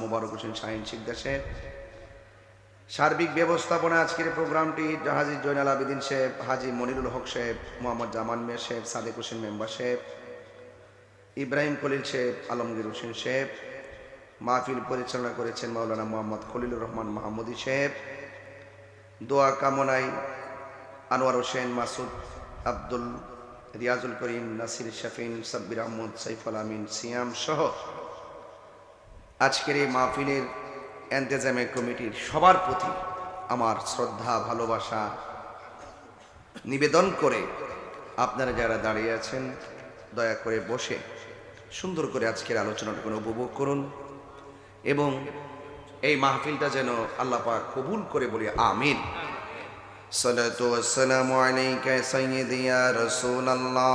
মোবারক হোসেন শাহিন শিকদার সাহেব। সার্বিক ব্যবস্থাপনা আজকের প্রোগ্রামটি জাহাজি জৈনাল আবেদিন সাহেব, হাজি মনিরুল হক সাহেব, মোহাম্মদ জামান মিয়া সাহেব, সাদেক হোসেন মেম্বার সাহেব, ইব্রাহিম খলিল সাহেব, আলমগীর হোসেন সাহেব, মাহফিল পরিচালনা করেছেন মাওলানা মোহাম্মদ খলিলুর রহমান মাহমুদি সাহেব, দোয়া কামনায় আনোয়ার হোসেন মাসুদ আব্দুল রিয়াজুল করিম, নাসির শাফিন, সাব্বির আহমদ, সাইফুল আমিন, সিয়াম সহ আজকের এই মাহফিলের এন্তেজামের কমিটির সবার প্রতি আমার শ্রদ্ধা, ভালোবাসা নিবেদন করে আপনারা যারা দাঁড়িয়ে আছেন, দয়া করে বসে সুন্দর করে আজকের আলোচনাটুকু উপভোগ করুন এবং এই মাহফিলটা যেন আল্লাপা কবুল করে বলি, আমিন। সালাতু ওয়াসসালামু আলাইকা সাইয়্যিদিয়া রাসূলুল্লাহ।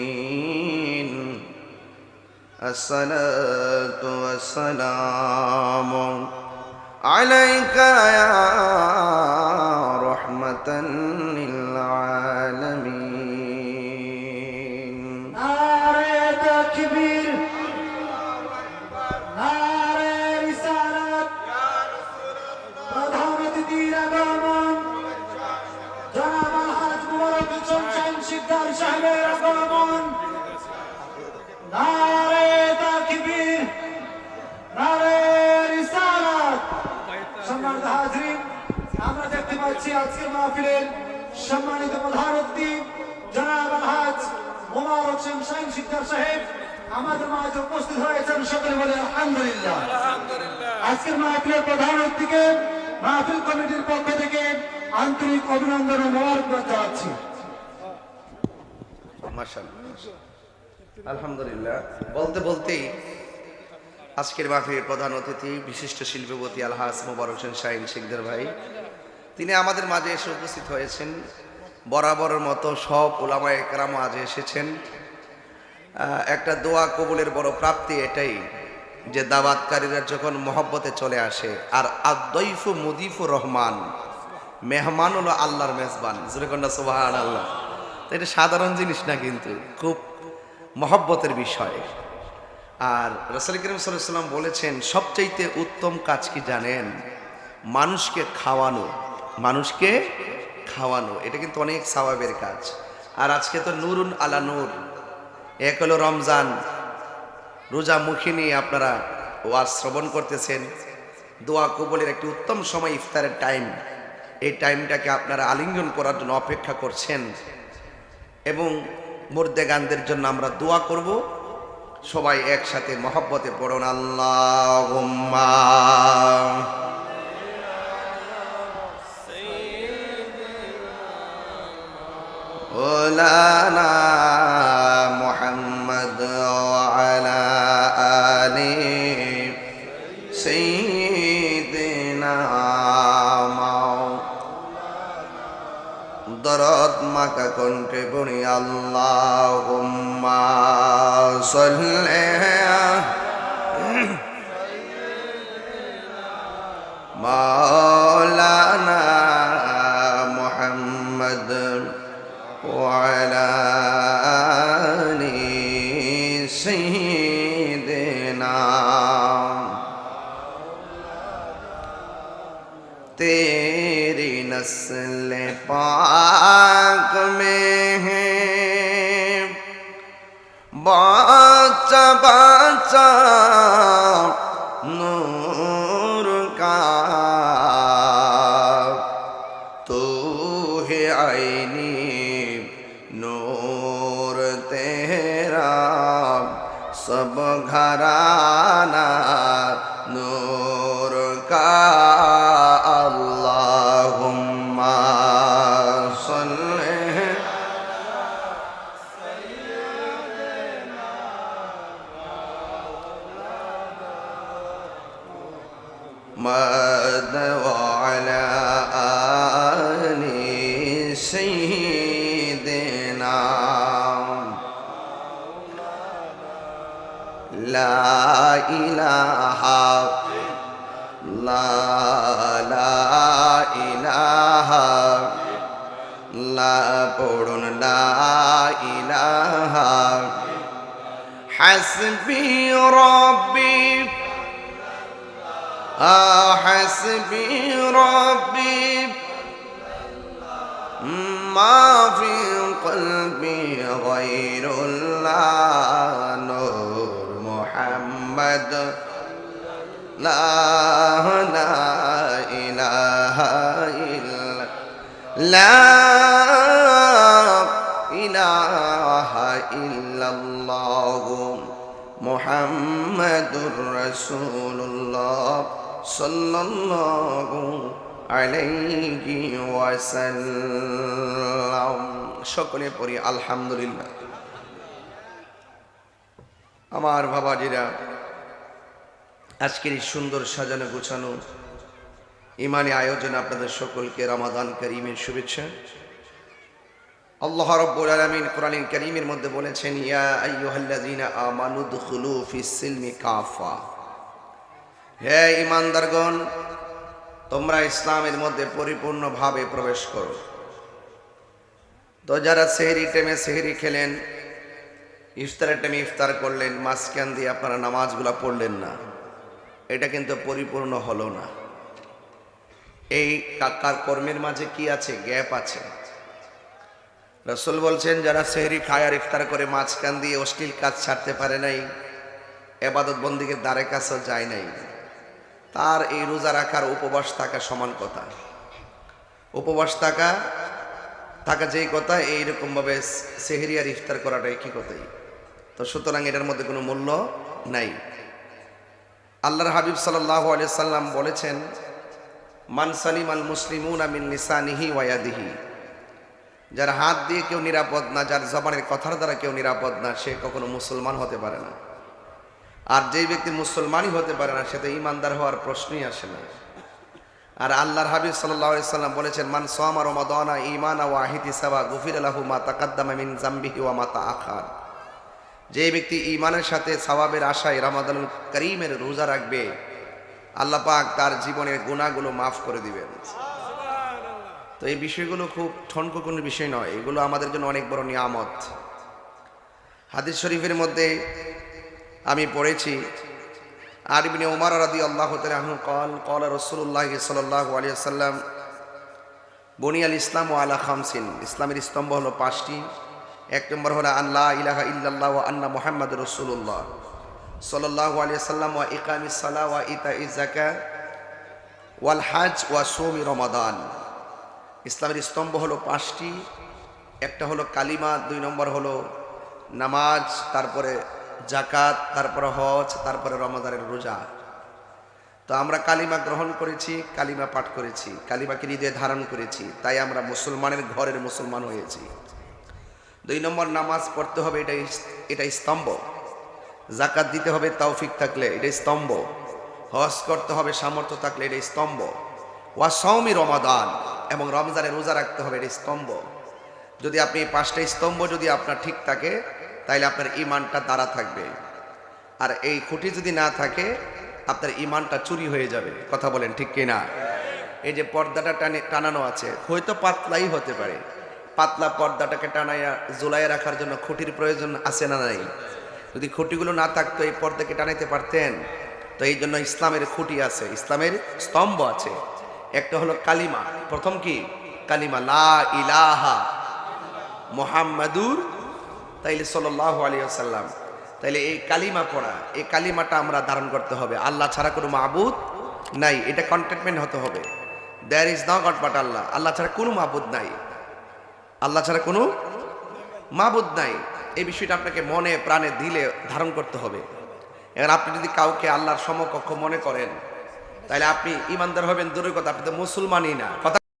الصلاة والسلام عليك يا رحمة للعالمين নারে তাকবীর নারে রিসালাত প্রধান অতিথির আগমন জনাব আলহাজ মুবারক হোসেন শাহিন শিকদার পাচ্ছি আজকের মাহফিলের সম্মানিত প্রধান অতিথি জনাব আলহাজ মোবারক হোসেন শাহিন শিকদার সাহেব। আমাদের মাঝে উপস্থিত হয়েছেন সকলে বলে আলহামদুলিল্লাহ। আজকের মাহফিলের প্রধান অতিথিকে মাহফিল কমিটির পক্ষ থেকে আন্তরিক অভিনন্দন ও মোবারকবাদ জানাচ্ছি। আলহামদুলিল্লাহ। বলতে বলতেই আজকের মাহফিলের প্রধান অতিথি বিশিষ্ট শিল্পপতি আলহাস মোবারক হোসেন শাহিন শিকদার ভাই। তিনি আমাদের মাঝে এসে উপস্থিত হয়েছেন। বরাবরের মতো সব ওলামায় একরামও আজ এসেছেন। একটা দোয়া কবুলের বড় প্রাপ্তি এটাই যে দাওয়াতকারীরা যখন মহব্বতে চলে আসে, আর আদৈফু মুদিফুর রহমান মেহমান হলো আল্লাহর মেজবান। জুরেকন্ডা সোবাহান আল্লাহ এটা সাধারণ জিনিস না কিন্তু, খুব মহব্বতের বিষয়। আর রসুল করিম সাল্লাম বলেছেন, সবচাইতে উত্তম কাজ কি জানেন? মানুষকে খাওয়ানো। মানুষকে খাওয়ানো। এটা কিন্তু অনেক স্বভাবের কাজ। আর আজকে তো নুরুন আলা নূর। এক হলো রমজান। রোজা মুখী নিয়ে আপনারা ওয়াজ শ্রবণ করতেছেন। দোয়া কবলের একটি উত্তম সময় ইফতারের টাইম। এই টাইমটাকে আপনারা আলিঙ্গন করার জন্য অপেক্ষা করছেন। এবং মুর্দে গানদের জন্য আমরা দোয়া করব। সবাই একসাথে মহব্বতে পড়ুন। আল্লাহ ওলানা মোহাম্মদ আলা আলি সৈদিনা দরদ মাকা কণ্ঠে পড়ি আল্লাহ সল্লে तेरी नस्ल पाक में है। बाचा बाचा, नूर का। तू है आईनी, नूर तेरा, सब घराना محمد وعلى آل سيدنا لا إله لا لا إله لا পড়ুন লা ইলাহা হাসবি রব্বি حسبي ربي ما في قلبي غير الله نور محمد. لا لا إله إلا لا إله إلا الله محمد رسول الله. সাল্লাল্লাহু আলাইহি ওয়াসাল্লাম। সকলে পড়ি আলহামদুলিল্লাহ। আমার বাবাজিরা, আজকের এই সুন্দর সাজানো গোছানো ইমানি আয়োজন আপনাদের সকলকে রামাদান করিমের শুভেচ্ছা। আল্লাহ রব্বুল আলামিন কোরআন করিমের মধ্যে বলেছেন, ইয়া আইয়ুহাল্লাযীনা আমানু দুখুলু ফিস সিলমি কাফা। হে ইমানদারগণ, তোমরা ইসলামের মধ্যে পরিপূর্ণভাবে প্রবেশ করো। তো যারা সেহরি টেমে সেহরি খেলেন, ইফতারের টাইমে ইফতার করলেন, মাঝখান দিয়ে আপনারা নামাজগুলা পড়লেন না। এটা কিন্তু পরিপূর্ণ হলো না। এই কাকার কর্মের মাঝে কি আছে? গ্যাপ আছে। রসুল বলছেন, যারা সেহরি খায় আর ইফতার করে, মাঝখান দিয়ে অশ্লীল কাজ ছাড়তে পারে নাই এবাদত বন্দিকে দ্বারে কাছেও যায় নাই। তার এই রোজা রাখার উপবাস থাকা সমান কথা। উপবাস থাকা থাকা যেই কথা, এইরকমভাবে সেহরি আর ইফতার করাটা একই কথাই তো সুতরাং এটার মধ্যে কোনো মূল্য নাই। আল্লাহর হাবিব সাল্লাহ সাল্লাম বলেছেন মানসালিম আল মুসলিমুন আমিন লিসানিহি ওয়াদিহি যার হাত দিয়ে কেউ নিরাপদ না, যার জবানের কথার দ্বারা কেউ নিরাপদ না, সে কখনো মুসলমান হতে পারে না। আর যেই ব্যক্তি মুসলমানই হতে পারে না, সে তো ইমানদার হওয়ার প্রশ্নই আসে না। আর আল্লাহর হাবিব সাল্লাম বলেছেন, মান সোয়ামা রমাদানা ইমানা ওয়া আহিতি সাবা গুফির আলাহু মা তাকাদ্দামা জাম্বিহি ওয়া মা আখার যে ব্যক্তি ইমানের সাথে সওয়াবের আশায় রমাদান করিমের রোজা রাখবে, আল্লাহ পাক তার জীবনের গুণাগুলো মাফ করে দিবেন। তো এই বিষয়গুলো খুব ঠনক কোনো বিষয় নয়, এগুলো আমাদের জন্য অনেক বড় নিয়ামত। হাদিস শরীফের মধ্যে আমি পড়েছি। আর ইবনে উমার রাদি আল্লাহ তালু কল কল রসুল্লাহ সাল্লাহ আলিয়া সাল্লাম বনিয়াল ইসলাম ও আলা খামসিন ইসলামের স্তম্ভ হলো পাঁচটি। এক নম্বর হলো আল্লাহ ইলাহা ইল্লাল্লাহ আন্না মোহাম্মদ রসুল্লাহ সাল্লাহ আলিয়া সাল্লাম ওয়া ইকামি সালাহ ওয়া ইতা ইজাকা ওয়াল হাজ ওয়া সৌমি রমাদান ইসলামের স্তম্ভ হলো পাঁচটি। একটা হলো কালিমা, দুই নম্বর হলো নামাজ, তারপরে জাকাত তারপরে হজ, তারপরে রমাদানের রোজা। তো আমরা কালিমা গ্রহণ করেছি, কালিমা পাঠ করেছি, কালিমাকে হৃদয়ে ধারণ করেছি, তাই আমরা মুসলমানের ঘরের মুসলমান হয়েছি। দুই নম্বর, নামাজ পড়তে হবে এটা এটা স্তম্ভ। জাকাত দিতে হবে, তৌফিক থাকলে এটা স্তম্ভ। হজ করতে হবে, সামর্থ্য থাকলে এটা স্তম্ভ। ওয়া সৌমি রমাদান, এবং রমজানে রোজা রাখতে হবে এটা স্তম্ভ। যদি আপনি এই পাঁচটা স্তম্ভ যদি আপনার ঠিক থাকে তাহলে আপনার ইমানটা দাঁড়া থাকবে। আর এই খুঁটি যদি না থাকে, আপনার ইমানটা চুরি হয়ে যাবে। কথা বলেন ঠিক কিনা? এই যে পর্দাটা টানে, টানানো আছে, হয়তো পাতলাই হতে পারে। পাতলা পর্দাটাকে টানাইয়া জোলাইয়ে রাখার জন্য খুঁটির প্রয়োজন আছে না নাই? যদি খুঁটিগুলো না থাকতো, এই পর্দাকে টানাইতে পারতেন? তো এই জন্য ইসলামের খুঁটি আছে, ইসলামের স্তম্ভ আছে। একটা হলো কালিমা। প্রথম কি? কালিমা লা ইলাহা মোহাম্মদুর তাইলে সাল্লাহ আলিয়াল্লাম তাইলে এই কালিমা পড়া, এই কালিমাটা আমরা ধারণ করতে হবে। আল্লাহ ছাড়া কোনো মাহবুদ নাই, এটা কন্টেনমেন্ট হতে হবে। There is no god but Allah Allah ছাড়া কোনো মাহবুদ নাই। আল্লাহ ছাড়া কোনো মাহবুদ নাই। এই বিষয়টা আপনাকে মনে, প্রাণে দিলে ধারণ করতে হবে। এবার আপনি যদি কাউকে আল্লাহর সমকক্ষ মনে করেন তাহলে আপনি ইমানদার হবেন, দূরের কথা। আপনি তো মুসলমানই না। কথা